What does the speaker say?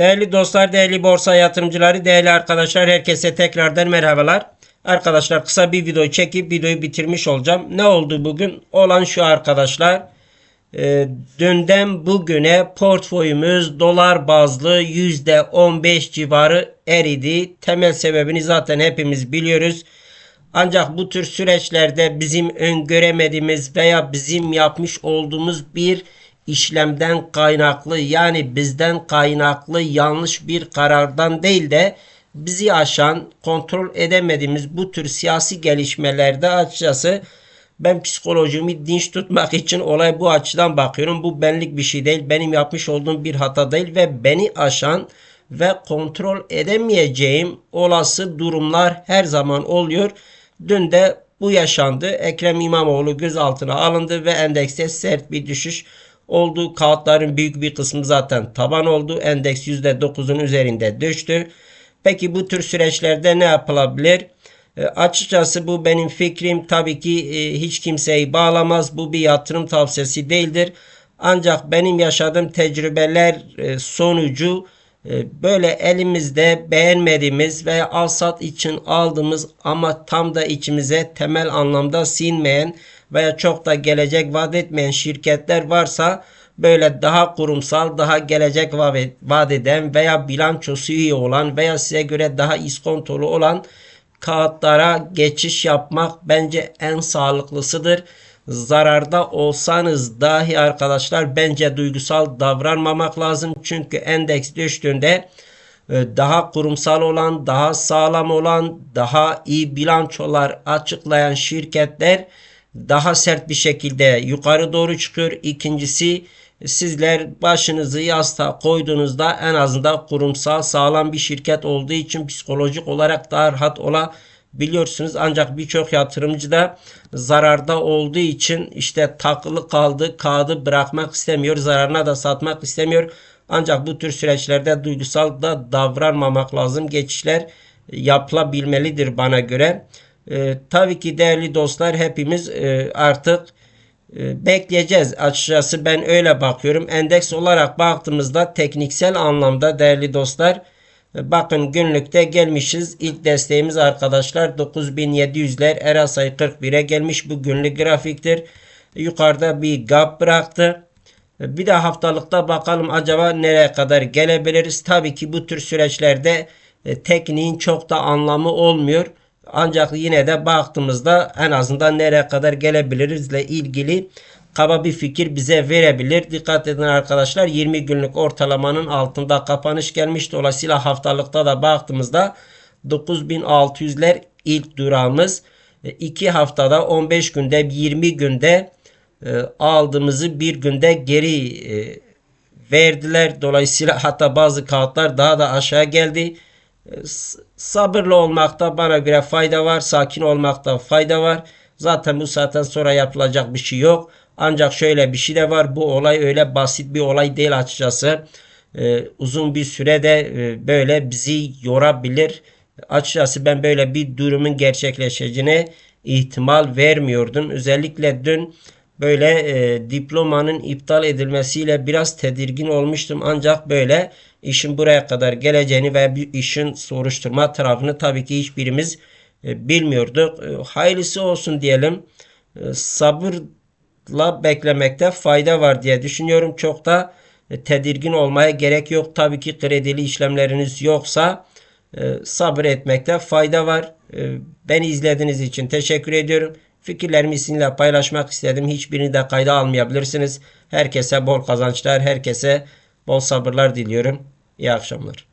Değerli dostlar, değerli borsa yatırımcıları, değerli arkadaşlar herkese tekrardan merhabalar. Arkadaşlar kısa bir video çekip videoyu bitirmiş olacağım. Ne oldu bugün? Olan şu arkadaşlar. E, dünden bugüne portföyümüz dolar bazlı %15 civarı eridi. Temel sebebini zaten hepimiz biliyoruz. Ancak bu tür süreçlerde bizim öngöremediğimiz veya bizim yapmış olduğumuz bir işlemden kaynaklı yani bizden kaynaklı yanlış bir karardan değil de bizi aşan kontrol edemediğimiz bu tür siyasi gelişmelerde açıkçası ben psikolojimi dinç tutmak için olay bu açıdan bakıyorum. Bu benlik bir şey değil. Benim yapmış olduğum bir hata değil ve beni aşan ve kontrol edemeyeceğim olası durumlar her zaman oluyor. Dün de bu yaşandı. Ekrem İmamoğlu gözaltına alındı ve endekste sert bir düşüş oldu. Kağıtların büyük bir kısmı zaten taban oldu. Endeks %9'un üzerinde düştü. Peki bu tür süreçlerde ne yapılabilir? E, açıkçası bu benim fikrim. Tabii ki e, hiç kimseyi bağlamaz. Bu bir yatırım tavsiyesi değildir. Ancak benim yaşadığım tecrübeler e, sonucu e, böyle elimizde beğenmediğimiz veya alsat için aldığımız ama tam da içimize temel anlamda sinmeyen veya çok da gelecek vaat etmeyen şirketler varsa böyle daha kurumsal, daha gelecek vaat eden veya bilançosu iyi olan veya size göre daha iskontolu olan kağıtlara geçiş yapmak bence en sağlıklısıdır. Zararda olsanız dahi arkadaşlar bence duygusal davranmamak lazım. Çünkü endeks düştüğünde e, daha kurumsal olan, daha sağlam olan, daha iyi bilançolar açıklayan şirketler daha sert bir şekilde yukarı doğru çıkıyor. İkincisi sizler başınızı yastığa koyduğunuzda en azından kurumsal sağlam bir şirket olduğu için psikolojik olarak daha rahat olabiliyorsunuz. Ancak birçok yatırımcı da zararda olduğu için işte takılı kaldı, kağıdı bırakmak istemiyor, zararına da satmak istemiyor. Ancak bu tür süreçlerde duygusal da davranmamak lazım. Geçişler yapılabilmelidir bana göre. Ee, tabii ki değerli dostlar hepimiz e, artık e, bekleyeceğiz. Açıkçası ben öyle bakıyorum. Endeks olarak baktığımızda tekniksel anlamda değerli dostlar e, bakın günlükte gelmişiz. İlk desteğimiz arkadaşlar 9700'ler RSI 41'e gelmiş. Bu günlük grafiktir. Yukarıda bir gap bıraktı. E, bir de haftalıkta bakalım acaba nereye kadar gelebiliriz. Tabii ki bu tür süreçlerde e, tekniğin çok da anlamı olmuyor. Ancak yine de baktığımızda en azından nereye kadar gelebilirizle ilgili kaba bir fikir bize verebilir. Dikkat edin arkadaşlar 20 günlük ortalamanın altında kapanış gelmiş. Dolayısıyla haftalıkta da baktığımızda 9600'ler ilk durağımız. 2 haftada 15 günde 20 günde e, aldığımızı bir günde geri e, verdiler. Dolayısıyla hatta bazı kağıtlar daha da aşağı geldi. Sabırlı olmakta bana göre fayda var. Sakin olmakta fayda var. Zaten bu saatten sonra yapılacak bir şey yok. Ancak şöyle bir şey de var. Bu olay öyle basit bir olay değil açıkçası. Ee, uzun bir sürede e, böyle bizi yorabilir. Açıkçası ben böyle bir durumun gerçekleşeceğine ihtimal vermiyordum. Özellikle dün böyle e, diplomanın iptal edilmesiyle biraz tedirgin olmuştum. Ancak böyle işin buraya kadar geleceğini ve işin soruşturma tarafını tabii ki hiçbirimiz e, bilmiyorduk. E, hayırlısı olsun diyelim. E, sabırla beklemekte fayda var diye düşünüyorum. Çok da e, tedirgin olmaya gerek yok. Tabii ki kredili işlemleriniz yoksa e, sabır etmekte fayda var. E, beni izlediğiniz için teşekkür ediyorum. Fikirlerimi sizinle paylaşmak istedim. Hiçbirini de kayda almayabilirsiniz. Herkese bol kazançlar, herkese bol sabırlar diliyorum. İyi akşamlar.